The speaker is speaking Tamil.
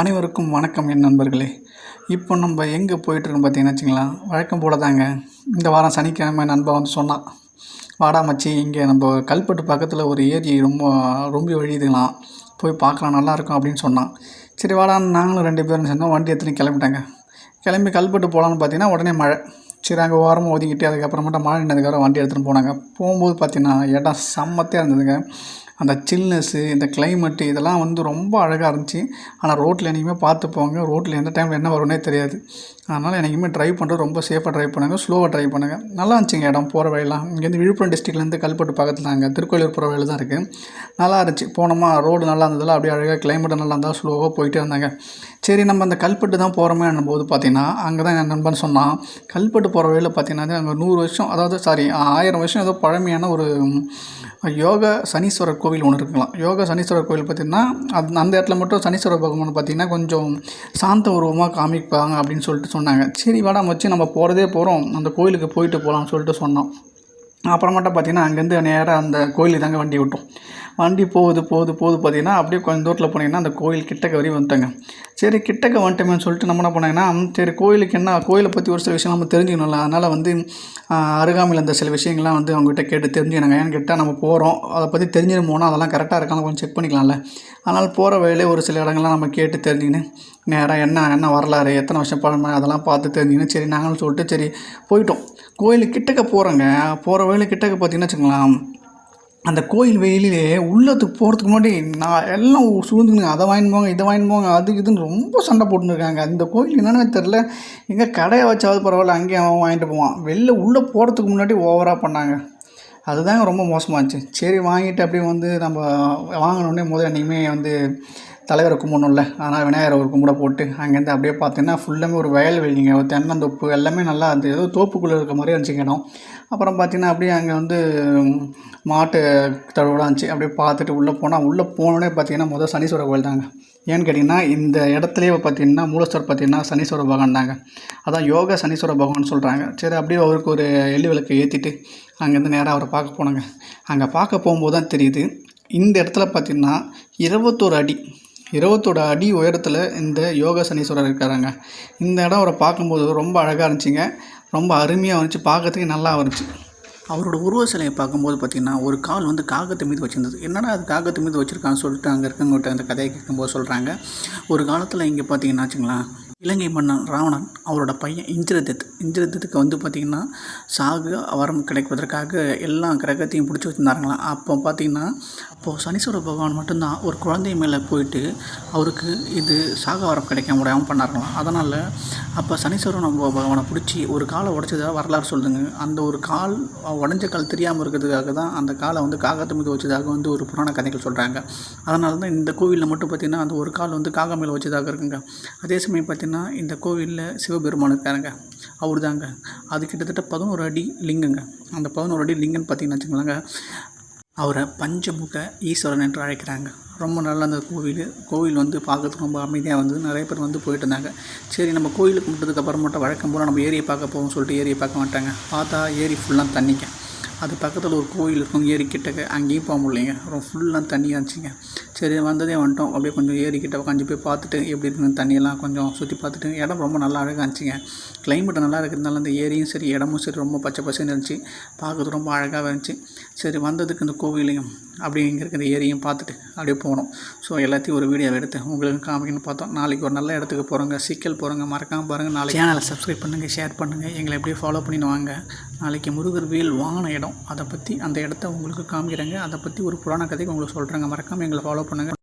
அனைவருக்கும் வணக்கம் என் நண்பர்களே. இப்போ நம்ம எங்கே போயிட்டுருக்கோம் பார்த்தீங்கன்னா வச்சுங்களா வழக்கம் போல தாங்க. இந்த வாரம் சனிக்கிழமை நண்பன் வந்து சொன்னான் வாடா மச்சி இங்கே நம்ம கல்பட்டு பக்கத்தில் ஒரு ஏரி ரொம்ப ரொம்ப வழியுதுங்களாம். போய் பார்க்கலாம் நல்லாயிருக்கும் அப்படின்னு சொன்னான். சரி வாடா நாங்களும் ரெண்டு பேரும் சேர்ந்தோம் வண்டி எடுத்துன்னு கிளம்பிட்டாங்க. கிளம்பி கல்பட்டு போகலான்னு பார்த்தீங்கன்னா உடனே மழை. சரி அங்கே ஓரமாக ஒதுக்கிட்டு அதுக்கப்புறமேட்டா மழை நின்றதுக்கப்புறம் வண்டி எடுத்துகிட்டு போனாங்க. போகும்போது பார்த்தீங்கன்னா இடம் செம்மத்தையாக இருந்ததுங்க. அந்த சில்னஸ்ஸு இந்த கிளைமேட்டு இதெல்லாம் வந்து ரொம்ப அழகாக இருந்துச்சு. ஆனால் ரோட்டில் என்றைக்குமே பார்த்து போங்க. ரோட்டில் எந்த டைமில் என்ன வரும்னே தெரியாது. அதனால் என்றைக்குமே ட்ரைவ் பண்ணுறது ரொம்ப சேஃபாக ட்ரைவ் பண்ணுங்கள் ஸ்லோவாக ட்ரைவ் பண்ணுங்கள் நல்லா இருந்துச்சுங்க இடம் போகிற வழியெல்லாம். இங்கேருந்து விழுப்புரம் டிஸ்ட்ரிக்ட்லேருந்து கல்பட்டு பக்கத்தில் தாங்க. திருக்கோயிலூர் போகிற வழியில் தான் இருக்குது நல்லா இருந்துச்சு. போனோமா ரோடு நல்லா இருந்ததில்ல அப்படியே அழகாக கிளைமேட் நல்லா இருந்தால் ஸ்லோவாக போயிட்டே இருந்தாங்க. சரி நம்ம அந்த கல்பட்டு தான் போகிறோமே போது பார்த்தீங்கன்னா அங்கே தான் என் நண்பன் சொன்னான் கல்பட்டு போகிற வழியில் பார்த்தீங்கன்னா அங்கே நூறு வருஷம் அதாவது சாரி ஆயிரம் வருஷம் ஏதோ பழமையான ஒரு யோக சனீஸ்வரர் கோவில் ஒன்று இருக்குங்களாம். யோக சனீஸ்வரர் கோவில் பார்த்திங்கன்னா அது அந்த இடத்துல மட்டும் சனீஸ்வரர் பகவான் பார்த்திங்கன்னா கொஞ்சம் சாந்த உருவமாக காமிப்பாங்க அப்படின்னு சொல்லிட்டு சொன்னாங்க. சரி வாடா வச்சு நம்ம போகிறதே போகிறோம் அந்த கோயிலுக்கு போயிட்டு போகலாம்னு சொல்லிட்டு சொன்னோம் அப்புறமேட்டா பார்த்திங்கன்னா அங்கேருந்து நேராக அந்த கோயிலுக்கு தாங்க வண்டி விட்டோம் வண்டி போகுது போகுது போகுது பார்த்தீங்கன்னா அப்படியே கொஞ்சம் தூரத்தில் போனீங்கன்னா அந்த கோயில் கிட்டக்க வரையும் வந்துட்டாங்க. சரி கிட்டக்க வந்துட்டோமேனு சொல்லிட்டு நம்ம என்ன பண்ணாங்கன்னா சரி கோயிலுக்கு என்ன கோயிலை பற்றி ஒரு சில விஷயம் நம்ம தெரிஞ்சுக்கணும்ல. அதனால் வந்து அருகாமையில் அந்த சில விஷயங்கள்லாம் வந்து அவங்ககிட்ட கேட்டு தெரிஞ்சுக்கணுங்க. ஏன்னு கேட்டால் நம்ம போகிறோம் அதை பற்றி தெரிஞ்சிடும் போனால் அதெல்லாம் கரெக்டாக இருக்கான்னு கொஞ்சம் செக் பண்ணிக்கலாம்ல. அதனால் போகிற வழியிலே ஒரு சில இடங்கள்லாம் நம்ம கேட்டு தெரிஞ்சுக்கின்னு நேராக என்ன என்ன வரலாறு எத்தனை வருஷம் பழமை அதெல்லாம் பார்த்து தெரிஞ்சுக்கின்னு சரி நாங்களும் சொல்லிட்டு சரி போயிட்டோம். கோயிலுக்கு கிட்டக்க போகிறோங்க போகிற வழியில் கிட்டக்க பார்த்தீங்கன்னா வச்சுக்கலாம் அந்த கோயில் வெயிலே உள்ளத்துக்கு போகிறதுக்கு முன்னாடி நான் எல்லாம் சூழ்ந்துங்க அதை வாங்கிட்டு போங்க இதை வாங்கிட்டு போங்க அது இதுன்னு ரொம்ப சண்டை போட்டுருக்காங்க அந்த கோயில் என்னென்னு தெரில எங்கே கடையை வச்சாவது பரவாயில்ல அங்கேயே அவன் வாங்கிட்டு போவான். வெளில உள்ளே போகிறதுக்கு முன்னாடி ஓவராக பண்ணாங்க. அதுதாங்க ரொம்ப மோசமாச்சு. சரி வாங்கிட்டு அப்படியே வந்து நம்ம வாங்கினோடனே முதல் என்றைக்குமே வந்து தலைவரை கும்பிடணும்ல ஆனால் விநாயகரை ஒரு கும்பிட போட்டு அங்கேருந்து அப்படியே பார்த்தீங்கன்னா ஃபுல்லாமே ஒரு வயல்வெளிங்க ஒரு தென்னந்தோப்பு எல்லாமே நல்லா இருந்தது. ஏதோ தோப்புக்குள்ளே இருக்க மாதிரி இருந்துச்சு இடம். அப்புறம் பார்த்தீங்கன்னா அப்படியே அங்கே வந்து மாட்டு தழுவலாம் இருந்துச்சு. அப்படியே பார்த்துட்டு உள்ளே போனால் உள்ளே போனோடனே பார்த்தீங்கன்னா முதல் சனீஸ்வரர் கோயில் தாங்க. ஏன்னு கேட்டிங்கன்னா இந்த இடத்துலையே பார்த்தீங்கன்னா மூலஸ்தர் பார்த்தீங்கன்னா சனீஸ்வர பகவான் தாங்க. அதான் யோக சனீஸ்வர பகவான் சொல்கிறாங்க சரி அப்படியே அவருக்கு ஒரு எள்ளி விளக்கை ஏற்றிட்டு அங்கேருந்து நேராக அவரை பார்க்க போனாங்க. அங்கே பார்க்க போகும்போது தான் தெரியுது இந்த இடத்துல பார்த்திங்கன்னா இருபத்தோரு அடி இருபத்தோட அடி உயரத்தில் இந்த யோக சனீஸ்வரர் இருக்காராங்க. இந்த இடம் அவரை பார்க்கும்போது ரொம்ப அழகாக இருந்துச்சுங்க. ரொம்ப அருமையாக இருந்துச்சு. பார்க்கறதுக்கு நல்லா இருந்துச்சு. அவரோட உருவ சிலையை பார்க்கும்போது பார்த்திங்கன்னா ஒரு கால் வந்து காகத்து மீது வச்சுருந்தது. என்னடா அது காகத்து மீது வச்சுருக்கான்னு சொல்லிட்டு அங்கே இருக்கவங்ககிட்ட அந்த கதையை கேட்கும்போது சொல்கிறாங்க ஒரு காலத்தில் இங்கே பார்த்தீங்கன்னா வச்சுங்களேன் இலங்கை மன்னன் ராவணன் அவரோட பையன் இந்திரதத். இந்திரதத்துக்கு வந்து பார்த்திங்கன்னா சாகு அவரம் கிடைப்பதற்காக எல்லா கிரகத்தையும் பிடிச்சி வச்சுருந்தாருங்களாம் அப்போ பார்த்திங்கன்னா அப்போது சனீஸ்வர பகவான் மட்டும்தான் ஒரு குழந்தை மேலே போயிட்டு அவருக்கு இது சாக வரம் கிடைக்க முடியாமல் பண்ணாருங்களாம் அதனால் அப்போ சனீஸ்வரன் பகவானை பிடிச்சி ஒரு காலை உடைச்சதாக வரலாறு சொல்லுதுங்க அந்த ஒரு கால் உடஞ்ச கால் தெரியாமல் இருக்கிறதுக்காக தான் அந்த காலை வந்து காகத்து மீது வச்சதாக வந்து ஒரு புராண கதைகள் சொல்கிறாங்க அதனால தான் இந்த கோவிலில் மட்டும் பார்த்திங்கன்னா அந்த ஒரு கால் வந்து காகம் மேலே வச்சதாக இருக்குங்க. அதே சமயம் பார்த்திங்கன்னா பார்த்தீங்கன்னா இந்த கோவிலில் சிவபெருமான் இருக்காருங்க. அவர் தாங்க அது கிட்டத்தட்ட பதினோரு அடி லிங்கங்க. அந்த பதினோரு அடி லிங்கன்னு பார்த்திங்கன்னா வச்சுக்கலாங்க அவரை பஞ்சமுக ஈஸ்வரன் என்று அழைக்கிறாங்க. ரொம்ப நல்ல அந்த கோவில். கோவில் வந்து பார்க்கறதுக்கு ரொம்ப அமைதியாக வந்து நிறைய பேர் வந்து போயிட்டு இருந்தாங்க. சரி நம்ம கோயிலுக்கு கும்பிட்டதுக்கு அப்புறமேட்டு வழக்கம் போல் நம்ம ஏரியை பார்க்க போவோம் சொல்லிட்டு ஏரியை பார்க்க மாட்டாங்க. பார்த்தா ஏரி ஃபுல்லாக தண்ணிக்க அது பக்கத்தில் ஒரு கோயில் இருக்கும் ஏரி கிட்டக்க அங்கேயும் போக முடியலைங்க. ரொம்ப ஃபுல்லாக தண்ணியாக இருந்துச்சுங்க. சரி வந்ததே வந்துட்டோம். அப்படியே கொஞ்சம் ஏரிக்கிட்ட உட்காந்து போய் பார்த்துட்டு எப்படி இருக்குன்னு தண்ணியெல்லாம் கொஞ்சம் சுற்றி பார்த்துட்டு இடம் ரொம்ப நல்லா அழகாக இருந்துச்சுங்க. கிளைமேட் நல்லா இருக்கிறதுனால அந்த ஏரியும் சரி இடமும் சரி ரொம்ப பச்சை பசன்னு இருந்துச்சு. பார்க்குறது ரொம்ப அழகாக இருந்துச்சு. சரி வந்ததுக்கு இந்த கோவிலையும் அப்படி இங்கே இருக்கிற ஏரியும் பார்த்துட்டு அப்படியே போனோம் ஸோ எல்லாத்தையும் ஒரு வீடியோ எடுத்து உங்களுக்கு காமிக்கணும்னு பார்த்தோம். நாளைக்கு ஒரு நல்ல இடத்துக்கு போகிறோங்க சிக்கல் போகிறோங்க மறக்காமல் பாருங்கள் நாளைக்கு சேனலை சப்ஸ்கிரைப் பண்ணுங்கள் ஷேர் பண்ணுங்கள் எங்களை எப்படியே ஃபாலோ பண்ணின்னு வாங்க. நாளைக்கு முருகர் வேல் வாங்கின இடம். அதை பற்றி அந்த இடத்த உங்களுக்கு காமிக்கிறேங்க. அதை பற்றி ஒரு புராண கதைக்கு உங்களுக்கு சொல்கிறேங்க மறக்காமல் எங்களை ஃபாலோ பண்ணுங்கள்